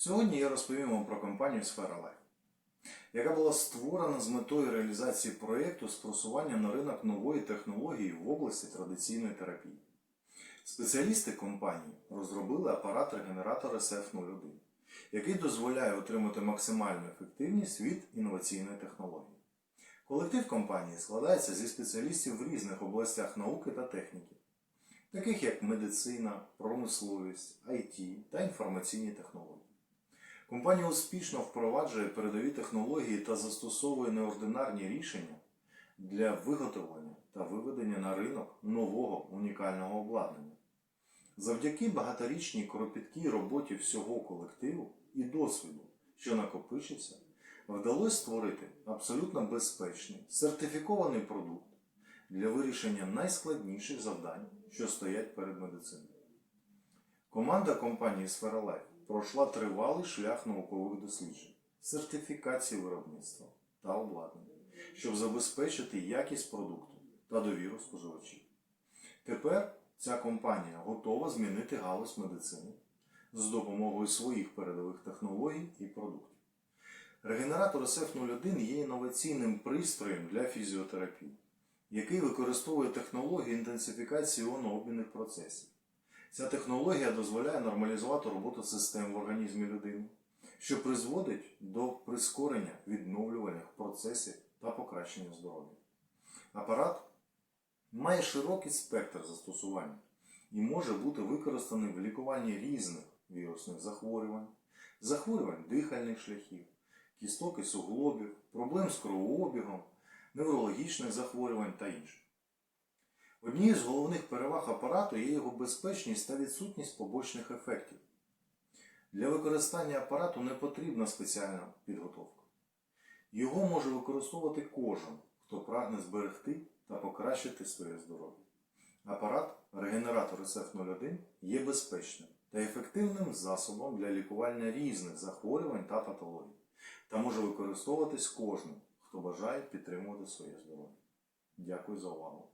Сьогодні я розповім вам про компанію Сфера Лайф, яка була створена з метою реалізації проєкту з просування на ринок нової технології в області традиційної терапії. Спеціалісти компанії розробили апарат регенератор SF01, який дозволяє отримати максимальну ефективність від інноваційної технології. Колектив компанії складається зі спеціалістів в різних областях науки та техніки, таких як медицина, промисловість, IT та інформаційні технології. Компанія успішно впроваджує передові технології та застосовує неординарні рішення для виготовлення та виведення на ринок нового унікального обладнання. Завдяки багаторічній кропіткій роботі всього колективу і досвіду, що накопичиться, вдалося створити абсолютно безпечний сертифікований продукт для вирішення найскладніших завдань, що стоять перед медициною. Команда компанії Сфера Лайф пройшла тривалий шлях наукових досліджень, сертифікації виробництва та обладнання, щоб забезпечити якість продукту та довіру споживачів. Тепер ця компанія готова змінити галузь медицини з допомогою своїх передових технологій і продуктів. Регенератор SF01 є інноваційним пристроєм для фізіотерапії, який використовує технологію інтенсифікації іонообмінних процесів. Ця технологія дозволяє нормалізувати роботу систем в організмі людини, що призводить до прискорення відновлювальних процесів та покращення здоров'я. Апарат має широкий спектр застосування і може бути використаний в лікуванні різних вірусних захворювань, захворювань дихальних шляхів, кісток і суглобів, проблем з кровообігом, неврологічних захворювань та інших. Однією з головних переваг апарату є його безпечність та відсутність побочних ефектів. Для використання апарату не потрібна спеціальна підготовка. Його може використовувати кожен, хто прагне зберегти та покращити своє здоров'я. Апарат регенератор SF01 є безпечним та ефективним засобом для лікування різних захворювань та патологій та може використовуватись кожним, хто бажає підтримувати своє здоров'я. Дякую за увагу.